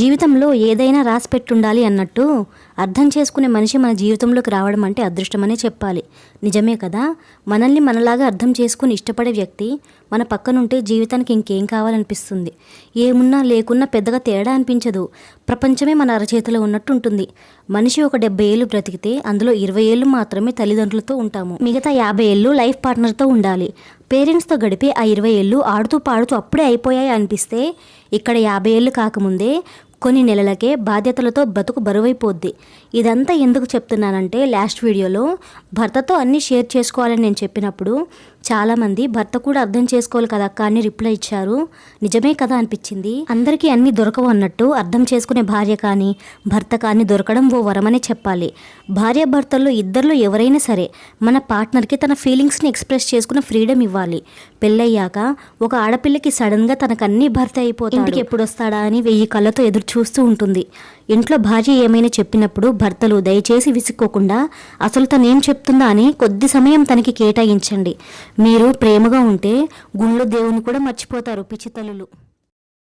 జీవితంలో ఏదైనా రాసి పెట్టుండాలి అన్నట్టు అర్థం చేసుకునే మనిషి మన జీవితంలోకి రావడం అంటే అదృష్టమనే చెప్పాలి. నిజమే కదా? మనల్ని మనలాగా అర్థం చేసుకుని ఇష్టపడే వ్యక్తి మన పక్కనుంటే జీవితానికి ఇంకేం కావాలనిపిస్తుంది? ఏమున్నా లేకున్నా పెద్దగా తేడా అనిపించదు. ప్రపంచమే మన అరచేతిలో ఉన్నట్టు ఉంటుంది మనిషి ఒక డెబ్బై ఏళ్ళు బ్రతికితే అందులో ఇరవై ఏళ్ళు మాత్రమే తల్లిదండ్రులతో ఉంటాము. మిగతా యాభై ఏళ్ళు లైఫ్ పార్ట్నర్తో ఉండాలి. పేరెంట్స్తో గడిపి ఆ ఇరవై ఏళ్ళు ఆడుతూ పాడుతూ అప్పుడే అయిపోయాయి అనిపిస్తే ఇక్కడ యాభై ఏళ్ళు కాకముందే కొన్ని నెలలకే బాధ్యతలతో బతుకు బరువైపోద్ది. ఇదంతా ఎందుకు చెప్తున్నానంటే లాస్ట్ వీడియోలో భర్తతో అన్నీ షేర్ చేసుకోవాలని నేను చెప్పినప్పుడు చాలామంది భర్త కూడా అర్థం చేసుకోవాలి కదా అక్క అని రిప్లై ఇచ్చారు. నిజమే కదా అనిపించింది. అందరికీ అన్నీ దొరకవు అన్నట్టు అర్థం చేసుకునే భార్య కానీ భర్త కానీ దొరకడం ఓ వరమనే చెప్పాలి. భార్య భర్తల్లో ఇద్దరిలో ఎవరైనా సరే మన పార్ట్నర్కి తన ఫీలింగ్స్ని ఎక్స్ప్రెస్ చేసుకునే ఫ్రీడమ్ ఇవ్వాలి. పెళ్ళయ్యాక ఒక ఆడపిల్లకి సడన్గా తనకు అన్ని భర్త అయిపోతుంది ఇంటికి ఎప్పుడు వస్తాడా అని వెయ్యి కళ్ళతో ఎదురు చూస్తూ ఉంటుంది. ఇంట్లో భార్య ఏమైనా చెప్పినప్పుడు భర్తలు దయచేసి విసుక్కోకుండా అసలు తనేం చెప్తుందా? అని కొద్ది సమయం తనకి కేటాయించండి. మీరు ప్రేమగా ఉంటే గుళ్ళో దేవుని కూడా మర్చిపోతారు పిచ్చితల్లులు